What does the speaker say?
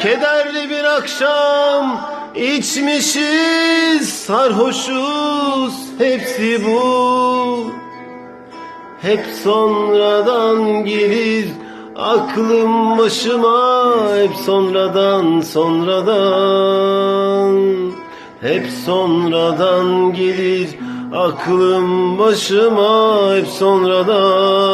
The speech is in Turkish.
Kederli bir akşam. İçmişiz Sarhoşuz hepsi bu. Hep sonradan gelir aklım başıma hep sonradan sonradan. Hep sonradan gelir aklım başıma hep sonradan